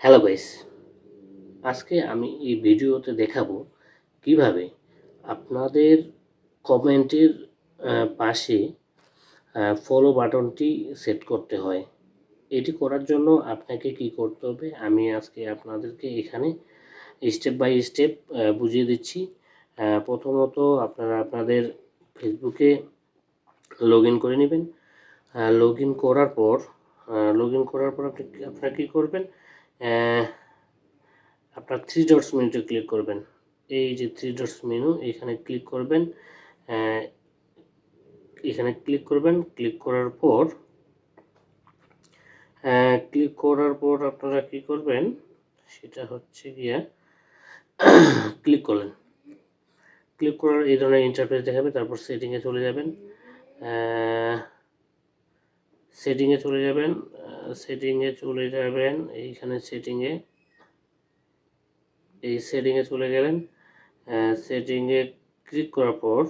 Hello guys, আজকে আমি এই ভিডিওতে দেখাবো কীভাবে আপনাদের কমেন্টের পাশে ফলো বাটনটি সেট করতে হয়। এটি করার জন্য আপনাকে কি করতে হবে, আমি আজকে আপনাদেরকে এখানে স্টেপ বাই স্টেপ বুঝিয়ে দিচ্ছি। প্রথমত আপনারা আপনাদের ফেসবুকে লগ ইন করে নেবেন। লগ ইন করার পর লগ ইন করার পর আপনি, আপনারা কী করবেন আপনার থ্রি ডটস মেনুতে ক্লিক করবেন। এই যে থ্রি ডটস মেনু এখানে ক্লিক করবেন। এখানে ক্লিক করবেন। ক্লিক করার পর ক্লিক করার পর আপনারা কি করবেন? সেটা হচ্ছে গিয়া ক্লিক করলেন। ক্লিক করার এই ধরনের ইন্টারফেস দেখাবে, তারপর সেটিংয়ে চলে যাবেন। সেটিংয়ে চলে যাবেন সেটিংয়ে চলে যাবেন, এইখানে সেটিংয়ে এই সেটিংয়ে চলে গেলেন সেটিংয়ে ক্লিক করার পর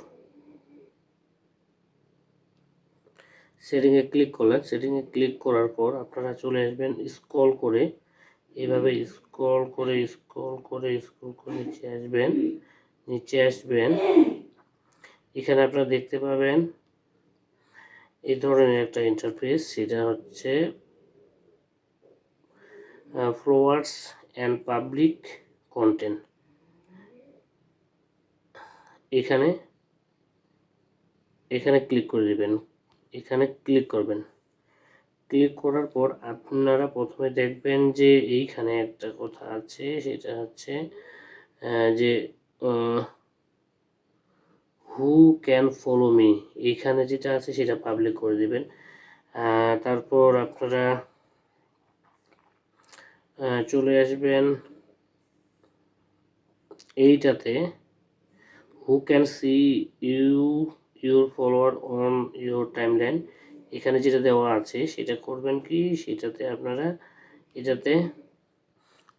সেটিংয়ে ক্লিক করলেন সেটিংয়ে ক্লিক করার পর আপনারা চলে আসবেন স্ক্রল করে এইভাবে স্ক্রল করে স্ক্রল করে স্ক্রল করে নিচে আসবেন নিচে আসবেন, এখানে আপনারা দেখতে পাবেন এই ধরনের একটা ইন্টারফেস সেটা হচ্ছে ফ্লোয়ার্স অ্যান্ড পাবলিক কন্টেন্ট এখানে এখানে ক্লিক করে দেবেন, এখানে ক্লিক করবেন। ক্লিক করার পর আপনারা প্রথমে দেখবেন যে এইখানে একটা কথা আছে, সেটা হচ্ছে যে হু ক্যান ফলো মি এইখানে যেটা আছে সেটা পাবলিক করে দেবেন। তারপর আপনারা চলে আসবেন এইটাতে। Who can see you your follower on your time line এখানে যেটা দেওয়া আছে সেটা করবেন কি? সেটাতে আপনারা, এটাতে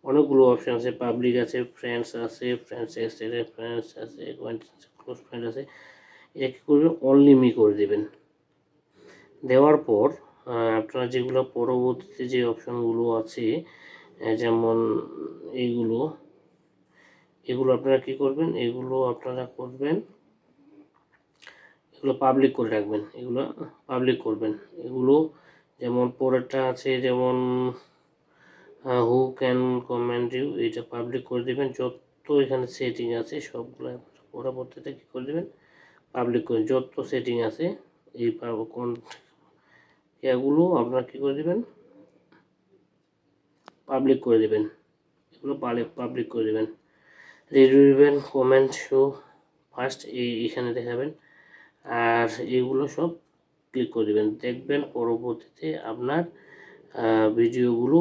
অনেকগুলো অপশান আছে। পাবলিক আছে ফ্রেন্ডস আছে ফ্রেন্ডস এক্সটেন্ডেড ফ্রেন্ডস আছে ক্লোজ ফ্রেন্ড আছে, এটা কী করবেন? অনলি করে দেবেন। দেওয়ার পর আপনারা যেগুলো পরবর্তীতে যে অপশানগুলো আছে যেমন এইগুলো, এগুলো আপনারা কি করবেন? এগুলো আপনারা করবেন, এগুলো পাবলিক করে রাখবেন। এগুলো পাবলিক করবেন। এগুলো যেমন পরেরটা আছে, যেমন হু ক্যান কমেন্ট ইউ এটা পাবলিক করে দেবেন। যত এখানে সেটিং আছে, সবগুলো পরবর্তীতে কী করে দেবেন? পাবলিক করে যত সেটিং আছে, এই কোন এগুলো আপনারা কী করে দেবেন? পাবলিক করে দেবেন। এগুলো পাবলিক করে দেবেন। রিভিউ দিবেন কমেন্ট শো ফার্স্ট এই এখানে দেখাবেন। আর এগুলো সব ক্লিক করে দেবেন। দেখবেন পরবর্তীতে আপনার ভিডিওগুলো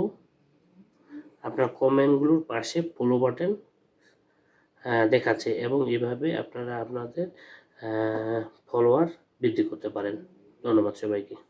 আপনার কমেন্টগুলোর পাশে ফলো বাটন দেখাচ্ছে এবং এভাবে আপনারা আপনাদের ফলোয়ার বৃদ্ধি করতে পারেন। ধন্যবাদ সবাইকে।